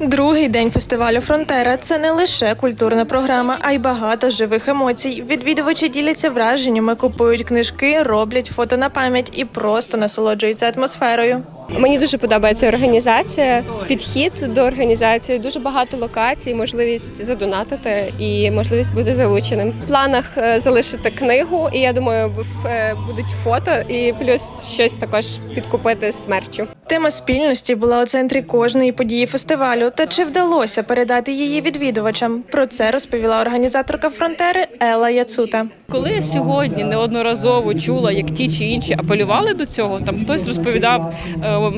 Другий день фестивалю Фронтера це не лише культурна програма, а й багато живих емоцій. Відвідувачі діляться враженнями, купують книжки, роблять фото на пам'ять і просто насолоджуються атмосферою. Мені дуже подобається організація, підхід до організації. Дуже багато локацій, можливість задонатити і можливість бути залученим. В планах е, залишити книгу, і я думаю, е, будуть фото і плюс щось також підкупити з. Тема спільності була у центрі кожної події фестивалю. Та чи вдалося передати її відвідувачам? Про це розповіла організаторка фронтери Ела Яцута. Коли я сьогодні неодноразово чула, як ті чи інші апелювали до цього, там хтось розповідав,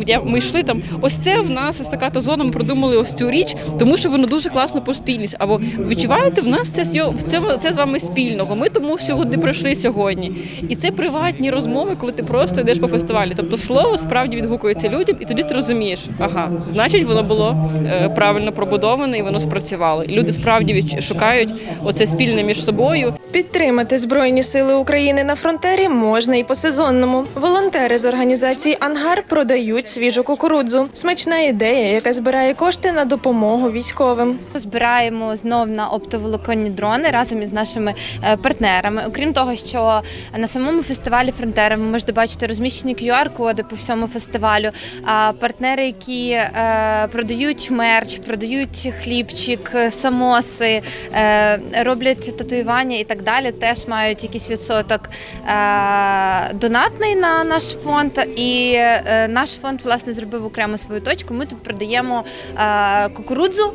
е, ми йшли там. Ось це в нас естаката зона. Ми продумали ось цю річ, тому що воно дуже класно про спільність. Або відчуваєте, в нас це в цьому це з вами спільного. Ми тому сьогодні прийшли сьогодні. І це приватні розмови, коли ти просто йдеш по фестивалі. Тобто слово справді відгукується людям, і тоді ти розумієш, ага, значить, воно було е, правильно пробудоване і воно спрацювало. І люди справді шукають оце спільне між собою. Підтримати Збройні сили України на фронтері можна і по сезонному. Волонтери з організації Ангар продають свіжу кукурудзу. Смачна ідея, яка збирає кошти на допомогу військовим. Збираємо знов на оптоволоконні дрони разом із нашими е, партнерами. Окрім того, що на самому фестивалі Фронтера ви можете бачити розміщені QR-коди по всьому фестивалю. А партнери, які е, продають мерч, продають хлібчик, самоси, е, роблять татуювання і так далі, теж мають якийсь відсоток е, донатний на наш фонд. І е, наш фонд власне зробив окремо свою точку. Ми тут продаємо е, кукурудзу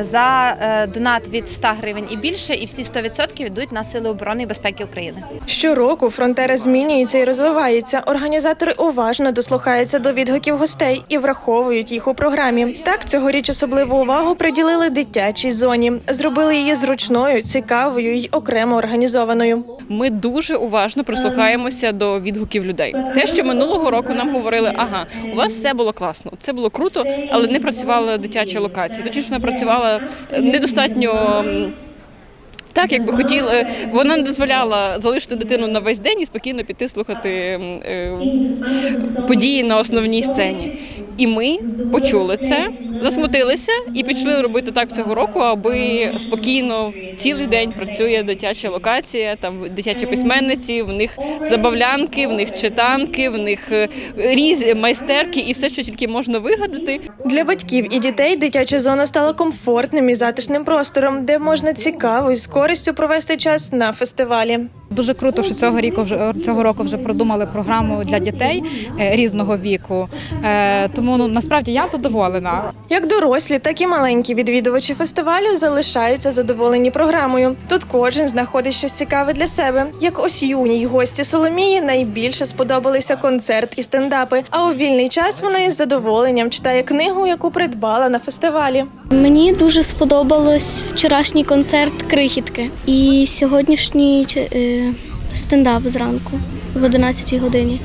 за донат від 100 гривень і більше, і всі 100% йдуть на сили оборони і безпеки України. Щороку фронтера змінюється і розвивається. Організатори уважно дослухаються до відгуків гостей і враховують їх у програмі. Так цьогоріч особливу увагу приділили дитячій зоні, зробили її зручною, цікавою й окремо організованою. Ми дуже уважно прислухаємося до відгуків людей. Те, що минулого року нам говорили, ага, у вас все було класно, це було круто, але не працювала дитяча локація. Точніше, працювала недостатньо. Так, як би хотіли, вона не дозволяла залишити дитину на весь день і спокійно піти слухати е, події на основній сцені. І ми почули це, засмутилися і пішли робити так цього року, аби спокійно цілий день працює дитяча локація, там дитячі письменниці, в них забавлянки, в них читанки, в них е, різні майстерки і все, що тільки можна вигадати. Для батьків і дітей дитяча зона стала комфортним і затишним простором, де можна цікаво і з користю провести час на фестивалі. Дуже круто, що цього року вже цього року вже продумали програму для дітей е, різного віку. Е, Тому ну насправді я задоволена. Як дорослі, так і маленькі відвідувачі фестивалю залишаються задоволені програмою. Тут кожен знаходить щось цікаве для себе. Як ось юній гості Соломії найбільше сподобалися концерт і стендапи. А у вільний час вона із задоволенням читає книгу, яку придбала на фестивалі. Мені дуже сподобалось вчорашній концерт крихітки і сьогоднішній е, стендап зранку в 11 годині.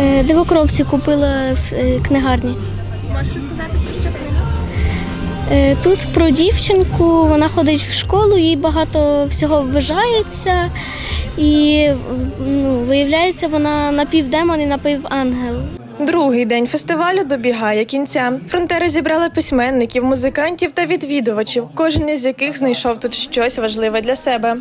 Е, Дивокровці купила в е, книгарні. Можеш розказати про що книга? Тут про дівчинку, вона ходить в школу, їй багато всього вважається, і ну, виявляється, вона напівдемон і напівангел. Другий день фестивалю добігає кінця. Фронтери зібрали письменників, музикантів та відвідувачів, кожен із яких знайшов тут щось важливе для себе.